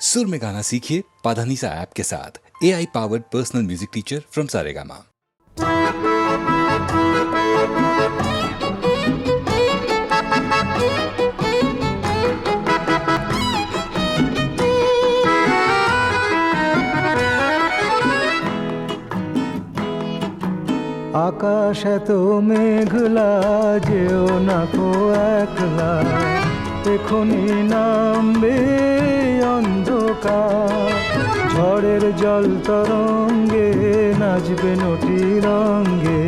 सुर में गाना सीखिए पाधानीसा ऐप के साथ A I powered personal music teacher from Saregama আকাশ এত মেঘলা যেও না কো একলা এখনি নামবে অন্ধকার। ঝড়ের জল তরঙ্গে নাচবে নটি রঙ্গে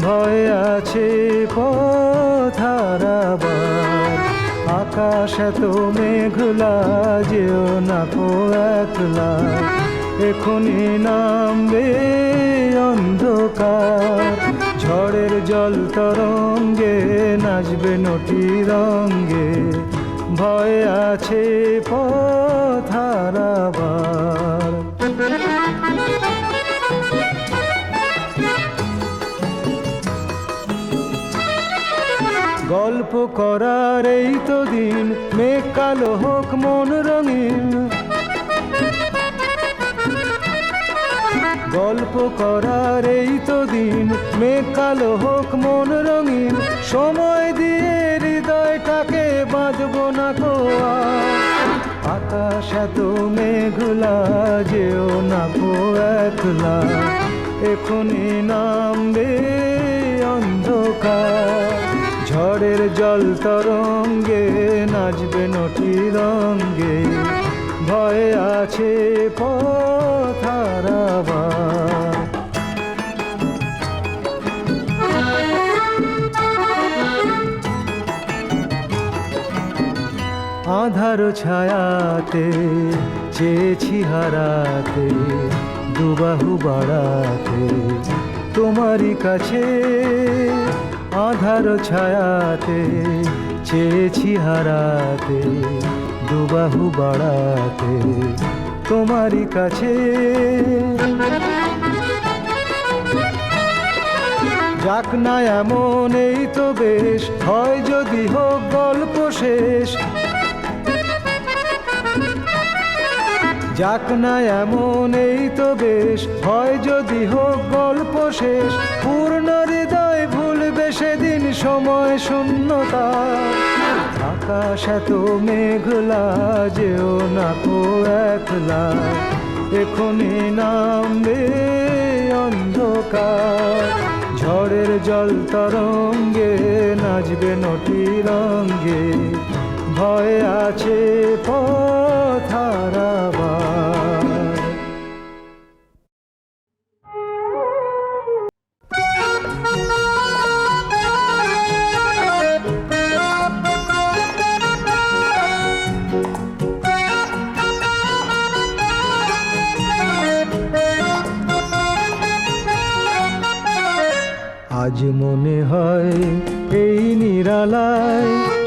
ভয় আছে পথারাবার আকাশ এত মেঘলা, যেও না কো একলা। এখনি নামবে অন্ধকার। ঝড়ের জল তরঙ্গে নাচবে নটি রঙ্গে। ভয় আছে পথারাবার গল্প করার এই তো দিন, মেঘ কালো হোক মন রঙিন। গল্প করার এই তো দিন। মেঘ কালো হোক, মন রঙিন। সময় দিয়ে হৃদয়টাকে বাঁধবো না কো আর। আকাশ এত মেঘলা, যেও না কো একলা। এখনি নামবে অন্ধকার। ঝড়ের জল তরঙ্গে নাচবে নটি রঙ্গে ভয় আছে পথারাবার আধার ছায়াতে, চেয়েছি হারাতে, দুবাহু বাড়াতে। তোমারই কাছে আধার ছায়াতে, চেয়েছি হারাতে, দুবাহু বাড়াতে। তোমারই কাছে যাক না এমন, এই তো বেশ। হয় যদি হোক গল্প শেষ যাক না এমন, এই তো বেশ। হয় যদি হোক গল্প শেষ, পূর্ণ হৃদয় ভুলবে সেদিন সময় শূন্যতা। আকাশ এত মেঘলা, যেও না কো একলা। এখনি নামবে অন্ধকার। ঝড়ের জল তরঙ্গে নাচবে নটি রঙ্গে ভয় আছে আজ মনে হয় এই নিরালায়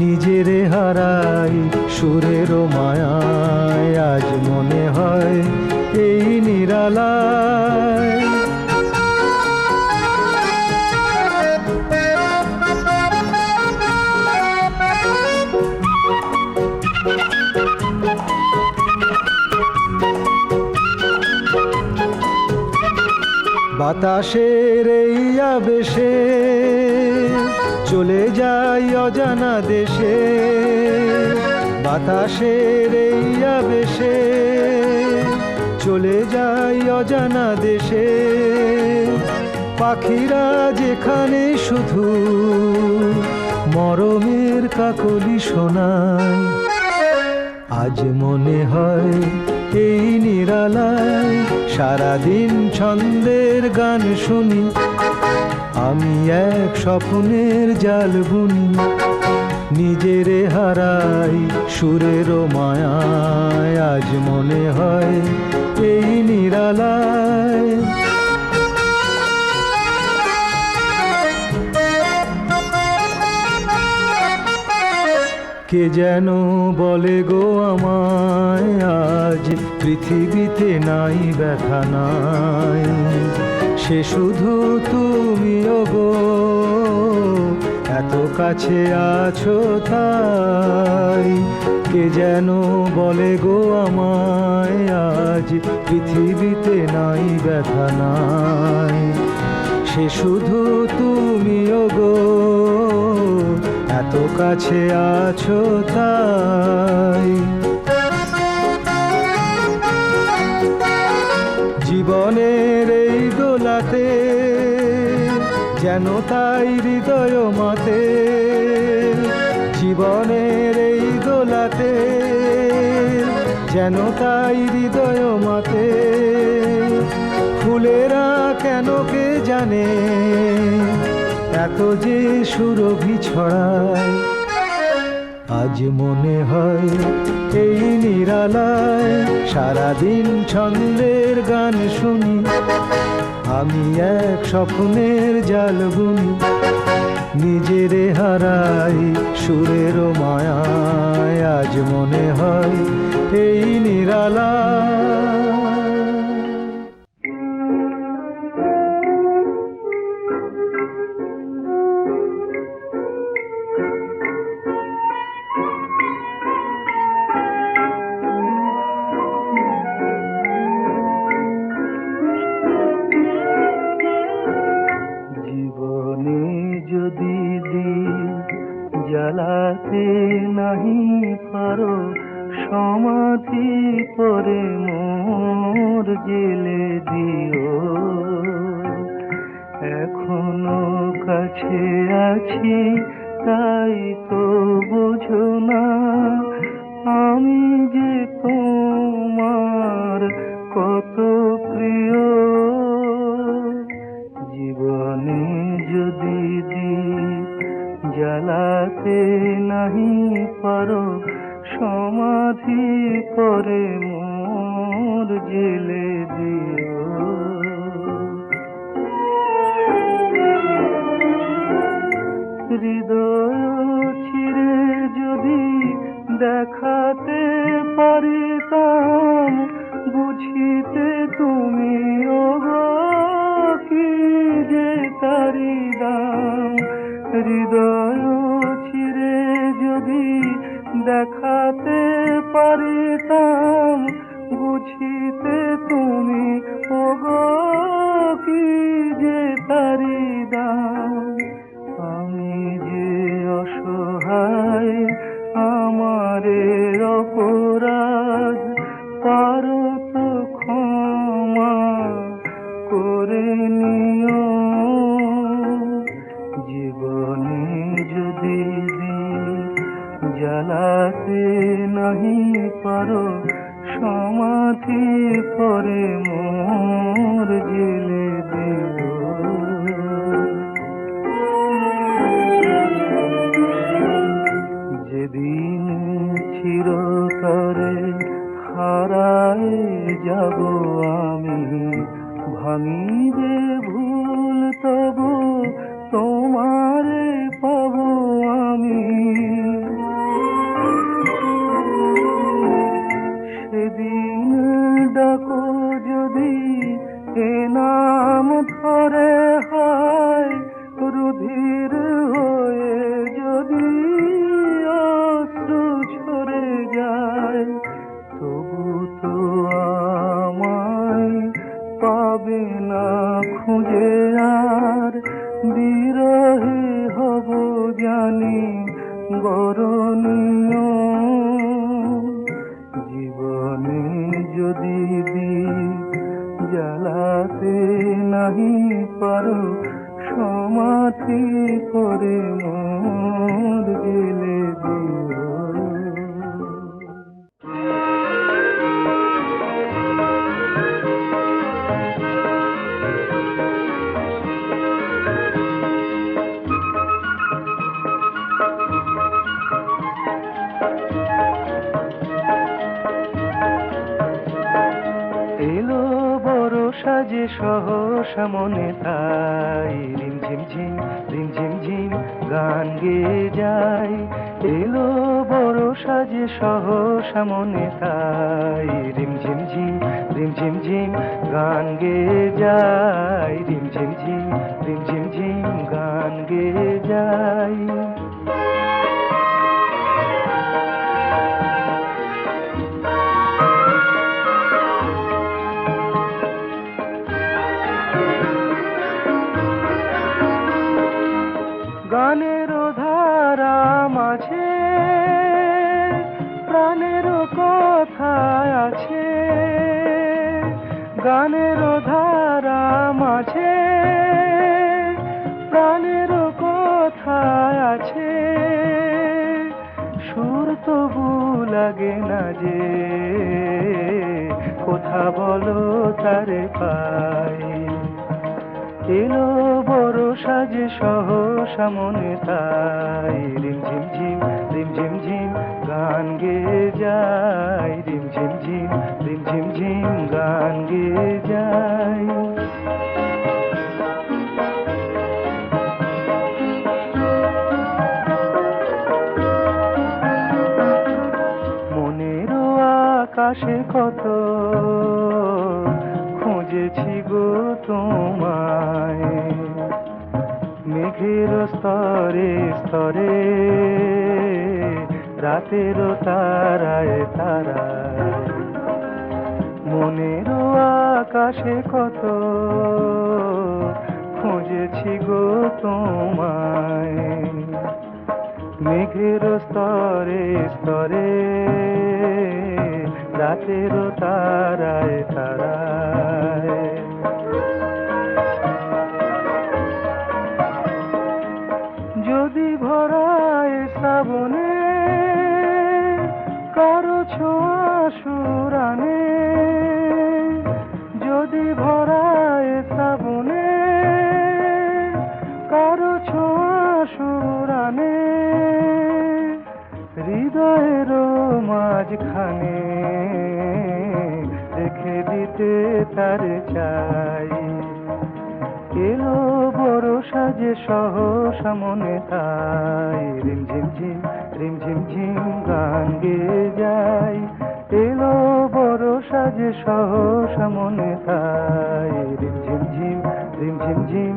নিজেরে হারাই সুরের মায়ায় আজ মনে হয় এই নিরালায়। বাতাসের এই আবেশে চলে যাই অজানা দেশে, বাতাসের এই আবেশে। চলে যাই অজানা দেশে, পাখিরা যেখানে শুধু মরমের কাকলি শোনায়। আজ মনে হয় এই নিরালায় সারাদিন ছন্দের গান শুনি। আমি এক স্বপ্নের জাল বুনি, নিজেরে হারাই সুরের মায়ায়, আজ মনে হয় এই নিরালায়। কে যেন বলে গো আমায়, আজ পৃথিবীতে নাই ব্যথা নাই। সে শুধু তুমিও গো। এত কাছে আছো তাই, কে যেন বলে গো আমায়, আজ পৃথিবীতে নাই ব্যথা নাই। সে শুধু তুমিও গো। এত কাছে আছো তাই। জীবনের এই দোলাতে যেন তাই হৃদয় মাতে, জীবনের এই দোলাতে, যেন তাই হৃদয় মাতে। ফুলেরা কেন কে জানে, এত যে সুরভি ছড়ায়। আজ মনে হয় এই নিরালায় সারাদিন ছন্দের গান শুনি। আমি এক স্বপ্নের জাল বুনি নিজেরে হারাই সুরের মায়া আজ মনে হয় এই নিরালায়। দিও। এখনও কাছে আছি, তাই তো বোঝো না আমি যে তোমার কত প্রিয়। জীবনে যদি জ্বালাতে নাহি পারো, সমাধি করে মোর জেলে। হৃদয় ছিঁড়ে যদি দেখাতে পারিতাম বুঝিতে তুমি কি যে তারি দাম? হৃদয় ছিঁড়ে যদি দেখাতে পারিতাম বুঝিতে তুমি ওগো কি যে তারি পরে মোর গেলে যেদিন যেদিন চিরতরে হারায় যাব আমি ভাঙিবে আকাশে কত খুঁজেছি গো তোমায়। মেঘের স্তরে স্তরে, রাতের তারায় তারায়। মনের আকাশে কত খুঁজেছি গো তোমায়। মেঘের স্তরে স্তরে রাতের তারায় তারা Jim.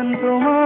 நான் তোমা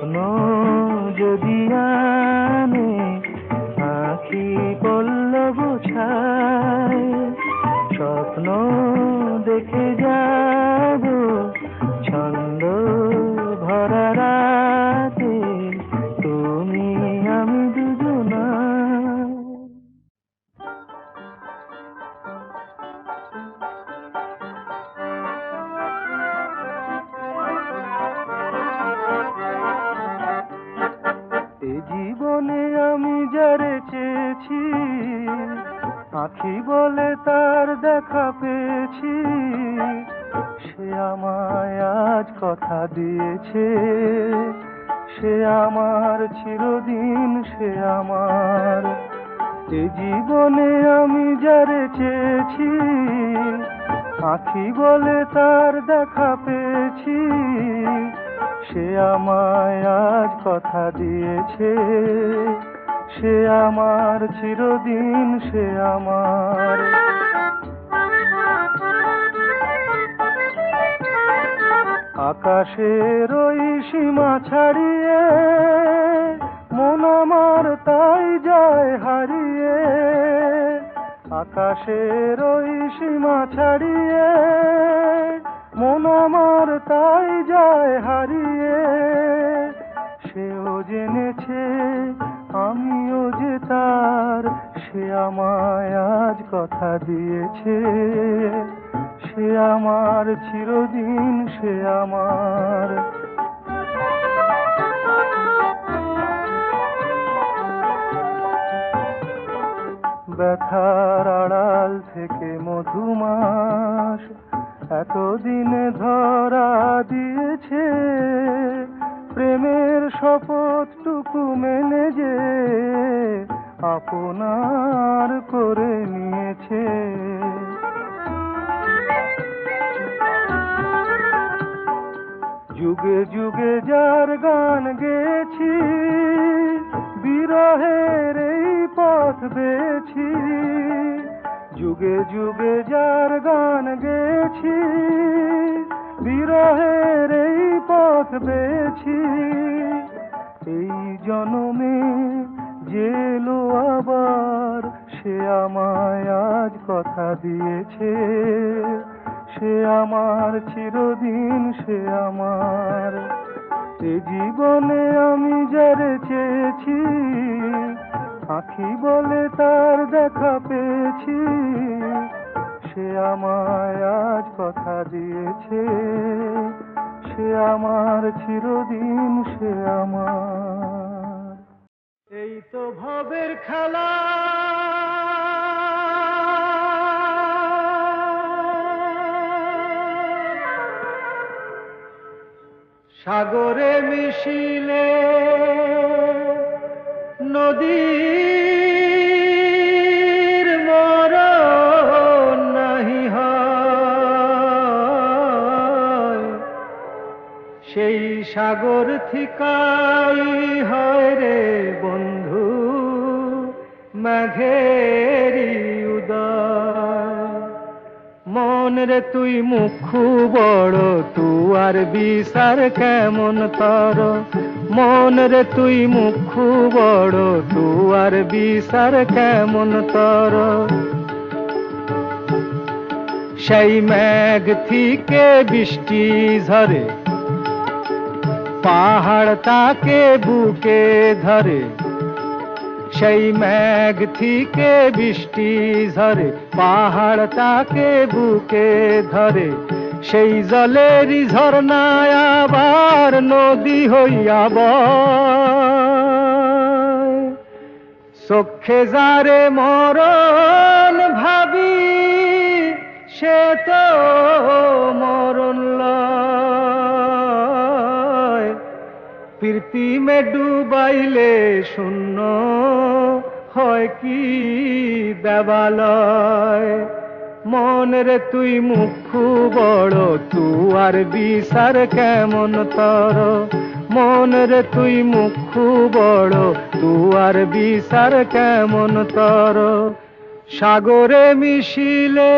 স্বপ্ন যদি দিয়েছে সে আমার চিরদিন, সে আমার। এ জীবনে আমি যারে চেয়েছি আখি বলে তার দেখা পেয়েছি। সে আমায় আজ কথা দিয়েছে। সে আমার চিরদিন, সে আমার। আকাশের ওই সীমা ছাড়িয়ে, মন আমার তাই যায় হারিয়ে। আকাশের ওই সীমা ছাড়িয়ে, মন আমার তাই যায় হারিয়ে। সেও জেনেছে আমিও যে তার, সে আমায় আজ কথা দিয়েছে। সে আমার, চিরদিন সে আমার। ব্যথার আড়াল থেকে মধুমাস এতদিন ধরা দিয়েছে। প্রেমের শপথটুকু মেনে যে আপনার করে নিয়েছে। যুগে যুগে যার গান গেছি বিরহের এই পথ বেছি যুগে যুগে যার গান গেছি বিরহের এই পথ বেছি এই জনমে জেলো আবার, সে আমায় আজ কথা দিয়েছে। সে আমার চিরদিন, সে আমার। এ জীবনে আমি যারে চেয়েছি আখি বলে তার দেখা পেয়েছি। সে আমায় আজ কথা দিয়েছে, সে আমার চিরদিন, সে আমার। এই তো ভবের খেলা। সাগরে মিশিলে নদীর মর নাহি সেই সাগর থিকাই হয় রে বন্ধু মেঘেরি উদয়। মন রে তুই মুখু বড়, তু আর বিসার কেমন তর? মন রে তুই মুখু বড়, তু আর বিসার কেমন তর? সেই মেঘ থেকে বৃষ্টি ঝরে, পাহাড় তাকে বুকে ধরে। সেই মেঘ থেকে বৃষ্টি ঝরে পাহাড় তাকে বুকে ধরে। সেই জলেরই ঝর্ণায় আবার নদী হইয়া চক্ষে যারে মরণ ভাবি, সে তো মরণ প্রীতিমে ডুবাইলে শূন্য হয় কি দেবালয়? মনের তুই মুখু বড়, তু আর বিসার কেমন তর? মনের তুই মুখু বড়, তু আর বিসার কেমন তর? সাগরে মিশিলে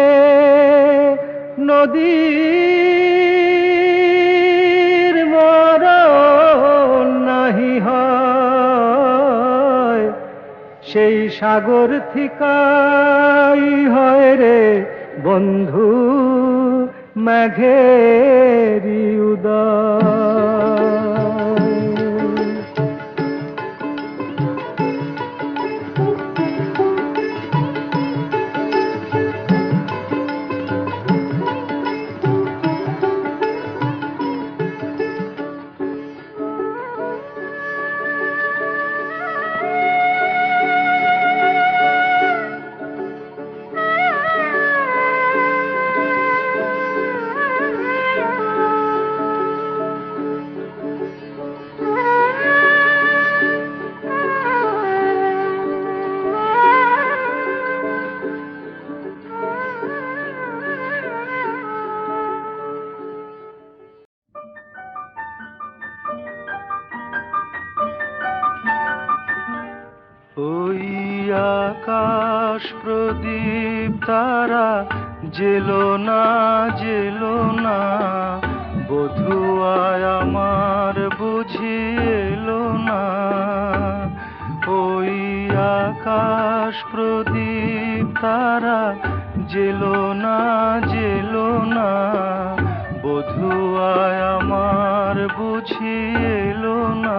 নদীর মর নাহি হয়। সেই সাগর থিকাই হয় রে বন্ধু মেঘেরি ওই আকাশ প্রদীপ তারা জেলো না জেলো না। বধুয়ায় আমার বুঝি এলো না। ওই আকাশ প্রদীপ তারা জেলো না জেলো না। বধুয়ায় আমার বুঝি এলো না।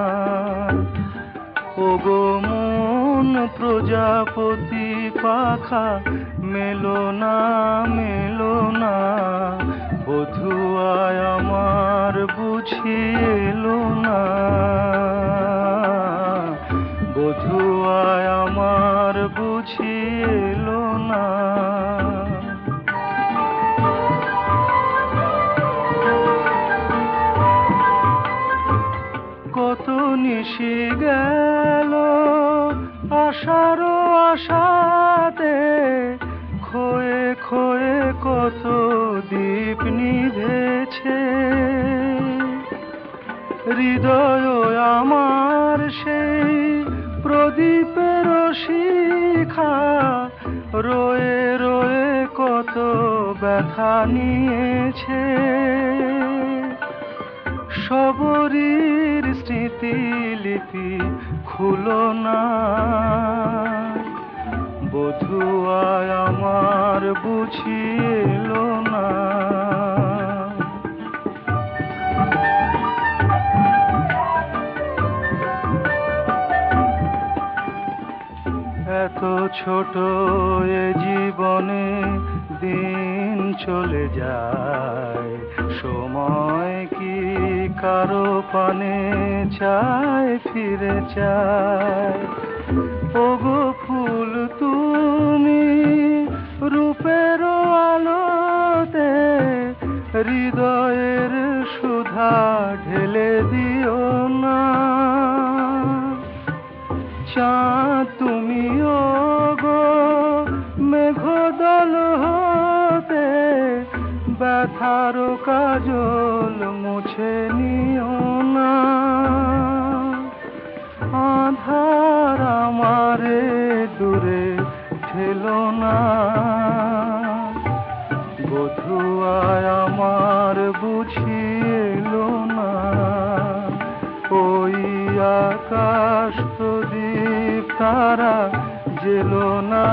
ওগো প্রজাপতি পাখা মেলো না মেলো না। বধুয়ায় আমার বুঝিল না। ব্যথা নিয়েছে সবরীর স্মৃতিলিপি খুলো না। বধুয়ায় আমার বুঝিল এত ছোট এ জীবনে দিন চলে যায়। সময় কি কারও পানে চায়, ফিরে চায়? ওগো ফুল তুমি রূপের আলোতে হৃদয়ের সুধা ঢেলে দিও না। চাঁদ ব্যথার কাজল মুছে নিও না। আধার আমারে দূরে ঠেলো না। বধুয়ায় আমার বুঝিল না। ওই আকাশ প্রদীপ তারা জেলো না।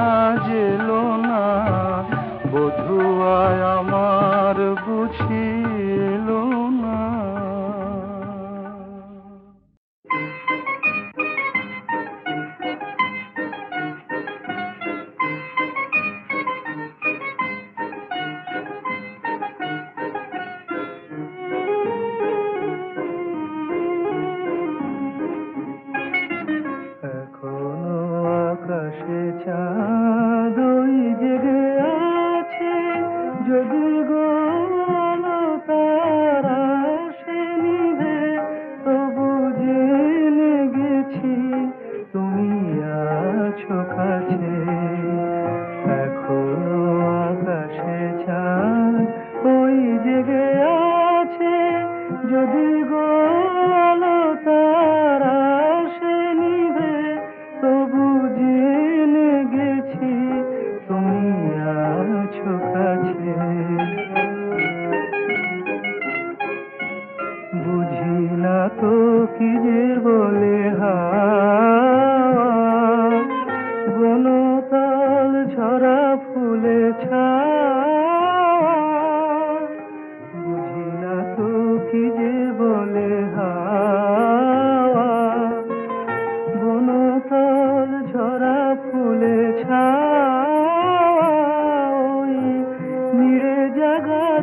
সুখা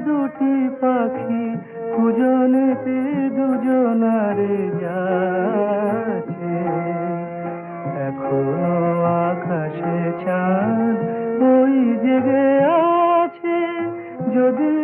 দুটি পাখি পুজনেতে দুজনারে যাচ্ছে। এখনও আকাশে চাঁদ ওই জেগে আছে। যদি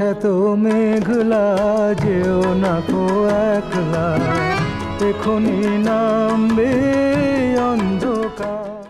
এত মেঘলা যেও না কো একলা। এখনই নামবে অন্ধকার